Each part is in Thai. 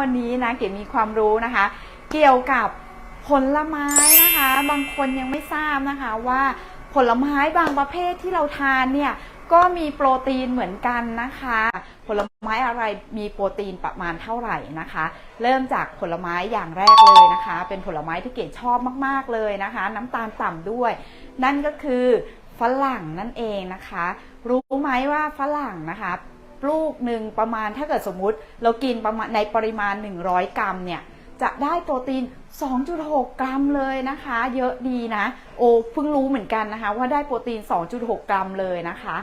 วันนี้นะเก๋มีความรู้นะคะ เกี่ยวกับผลไม้นะคะ บางคนยังไม่ทราบนะคะว่าผลไม้บางประเภทที่เราทานเนี่ยก็มีโปรตีนเหมือนกันนะคะ ผลไม้อะไรมีโปรตีนประมาณเท่าไหร่นะคะ เริ่มจากผลไม้อย่างแรกเลยนะคะ เป็นผลไม้ที่เก๋ชอบมาก ๆเลยนะคะ น้ำตาลต่ำด้วย นั่นก็คือฝรั่งนั่นเองนะคะ รู้ไหมว่าฝรั่งนะคะ ลูกหนึ่งประมาณถ้าเกิดสมมุติ เรากินประมาณในปริมาณ 100 กรัมเนี่ยจะได้โปรตีน 2.6 กรัมเลยนะคะ เยอะดีนะ โอ้เพิ่งรู้เหมือนกันนะคะ ว่าได้โปรตีน 2.6 กรัมเลยนะคะ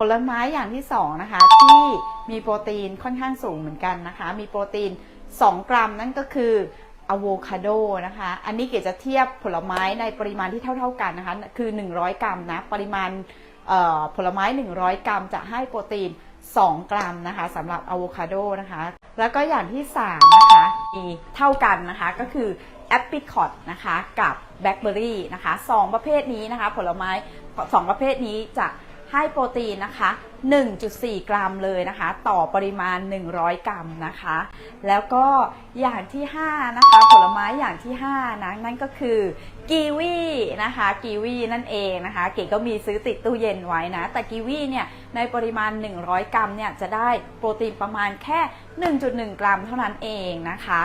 ผลไม้อย่างที่สองนะคะที่มีโปรตีนค่อนข้างสูงเหมือนกันนะคะ มีโปรตีน 2 กรัมนั่นก็คืออะโวคาโดนะคะ อันนี้เกดจะเทียบผลไม้ในปริมาณที่เท่า ๆกันนะคะ คือ 100 กรัมนะ ปริมาณผลไม้ 100 กรัมจะให้โปรตีน 2 กรัมนะคะสำหรับอะโวคาโดนะคะ แล้วก็อย่างที่ 3 นะคะมีเท่ากันนะคะก็คือแอปปิคอตนะคะกับแบล็คเบอร์รี่นะคะสองประเภทนี้นะคะ ผลไม้ 2 ประเภทนี้จะ ให้โปรตีนนะคะ 1.4 กรัมเลยนะคะ ต่อปริมาณ 100 กรัมนะคะ แล้วก็อย่างที่ 5 นะคะ ผลไม้อย่างที่ 5 นะ นั่นก็คือกีวีนะคะกีวีนั่นเองนะคะ เก๋ก็มีซื้อติดตู้เย็นไว้นะ แต่กีวีเนี่ยในปริมาณ 100 กรัมเนี่ยจะได้โปรตีนประมาณแค่ 1.1 กรัมเท่านั้นเองนะคะ